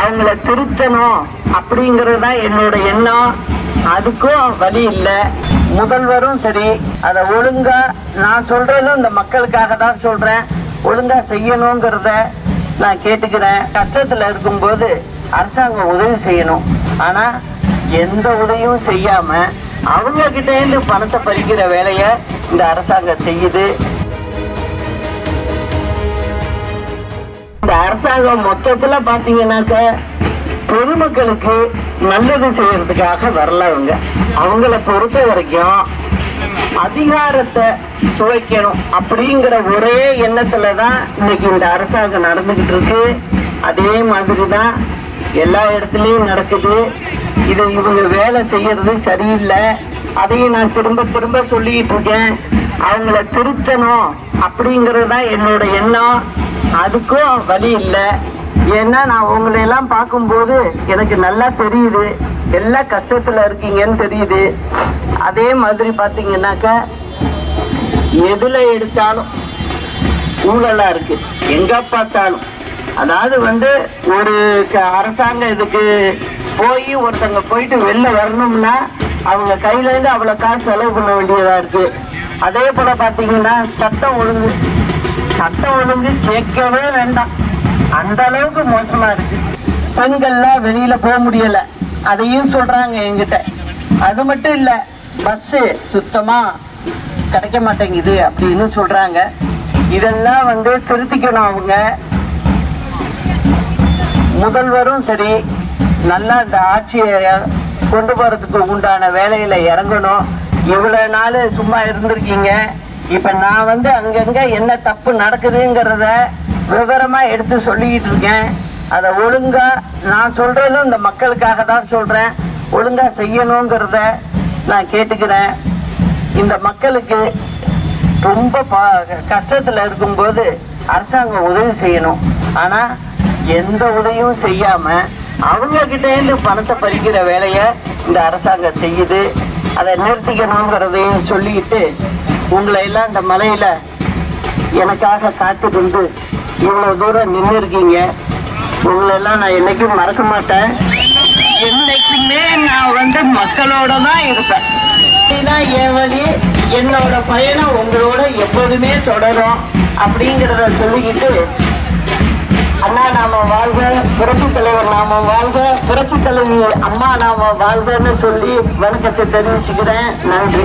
அவங்கள திருத்தணும் அப்படிங்கறது தான் என்னோட எண்ணம். அதுக்கும் வழி இல்லை. முதல்வரும் சரி அதை ஒழுங்கா நான் சொல்றதும் இந்த மக்களுக்காக தான் சொல்றேன். ஒழுங்கா செய்யணுங்கிறத நான் கேட்டுக்கிறேன். கஷ்டத்துல இருக்கும்போது அரசாங்கம் உதவி செய்யணும். ஆனா எந்த உதவியும் செய்யாம அவங்க கிட்ட இருந்து பணத்தை பறிக்கிற வேலையை இந்த அரசாங்கம் செய்யுது. இந்த அரசாங்கம் மொத்தத்துல பாத்தீங்கன்னாக்க பொதுமக்களுக்கு நல்லது செய்யறதுக்காக வரல அவங்க அவங்கள பொறுத்த வரைக்கும் அதிகாரத்தை சுவைக்கணும் அப்படிங்கிற ஒரே எண்ணத்துல தான் இன்னைக்கு இந்த அரசாங்கம் நடந்துகிட்டு இருக்கு. அதே மாதிரி தான் எல்லா இடத்துலயும் நடக்குது. இது இவங்க வேலை செய்யறது சரியில்லை. அதையும் நான் திரும்ப திரும்ப சொல்லிட்டு இருக்கேன். அவங்கள திருத்தணும் அப்படிங்கிறது தான் என்னோட எண்ணம். அதுக்கும் வழி இல்லை. ஏன்னா நான் உங்களை எல்லாம் பார்க்கும்போது எனக்கு நல்லா தெரியுது. எல்லா கஷ்டத்துல இருக்கீங்கன்னு தெரியுது. அதே மாதிரி பாத்தீங்கன்னாக்கா எதுல எடுத்தாலும் ஊழலா இருக்கு. எங்க பார்த்தாலும். அதாவது வந்து ஒரு க- அரசாங்கம் இதுக்கு போய் ஒருத்தங்க போயிட்டு வெளில வரணும்னா அவங்க கையில இருந்து அவ்வளவு காசு செலவு பண்ண வேண்டியதா இருக்கு. அதே போல பாத்தீங்கன்னா சட்டம் ஒழுங்கு சட்டம் ஒழுங்கு கேட்கவே வேண்டாம். அந்த அளவுக்கு மோசமா இருக்கு. பெண்கள்லாம் வெளியில போக முடியல. அதையும் சொல்றாங்க எங்கிட்ட அது மட்டும் இல்ல பஸ் சுத்தமா கிடைக்க மாட்டேங்குது அப்படின்னு சொல்றாங்க. இதெல்லாம் வந்து திருத்திக்கணும் அவங்க. முதல்வரும் சரி நல்லா இந்த ஆட்சியை கொண்டு போறதுக்கு உண்டான வேலையில இறங்கணும். இவ்வளவு நாள் சும்மா இருந்திருக்கீங்க. இப்ப நான் வந்து அங்கங்க என்ன தப்பு நடக்குதுங்கிறத விவரமா எடுத்து சொல்லிக்கிட்டு இருக்கேன். அதை ஒழுங்கா நான் சொல்றதும் இந்த மக்களுக்காக தான் சொல்றேன். ஒழுங்கா செய்யணுங்கிறத நான் கேட்டுக்கிறேன். இந்த மக்களுக்கு ரொம்ப பா- கஷ்டத்துல இருக்கும்போது அரசாங்கம் உதவி செய்யணும். ஆனா எந்த உதவியும் செய்யாம அவங்க கிட்ட இருந்து பணத்தை பறிக்கிற வேலையை இந்த அரசாங்கம் செய்யுது. அதை நிறுத்திக்கணுங்கிறதையும் சொல்லிக்கிட்டு உங்களை எல்லாம் இந்த மலையில எனக்காக காத்திருந்து இவ்வளவு தூரம் நின்று இருக்கீங்க உங்களை எல்லாம் நான் என்னைக்கும் மறக்க மாட்டேன். என்னைக்குமே நான் வந்து மக்களோட தான் இருப்பேன். என் வழி என்னோட பயணம் உங்களோட எப்போதுமே தொடரும் அப்படிங்கிறத சொல்லிக்கிட்டு அண்ணா நாம வாழ்க புரட்சி தலைவர் நாம வாழ்க புரட்சி தலைவி அம்மா நாம வாழ்கன்னு சொல்லி வணக்கத்தை தெரிவிச்சுக்கிறேன். நன்றி.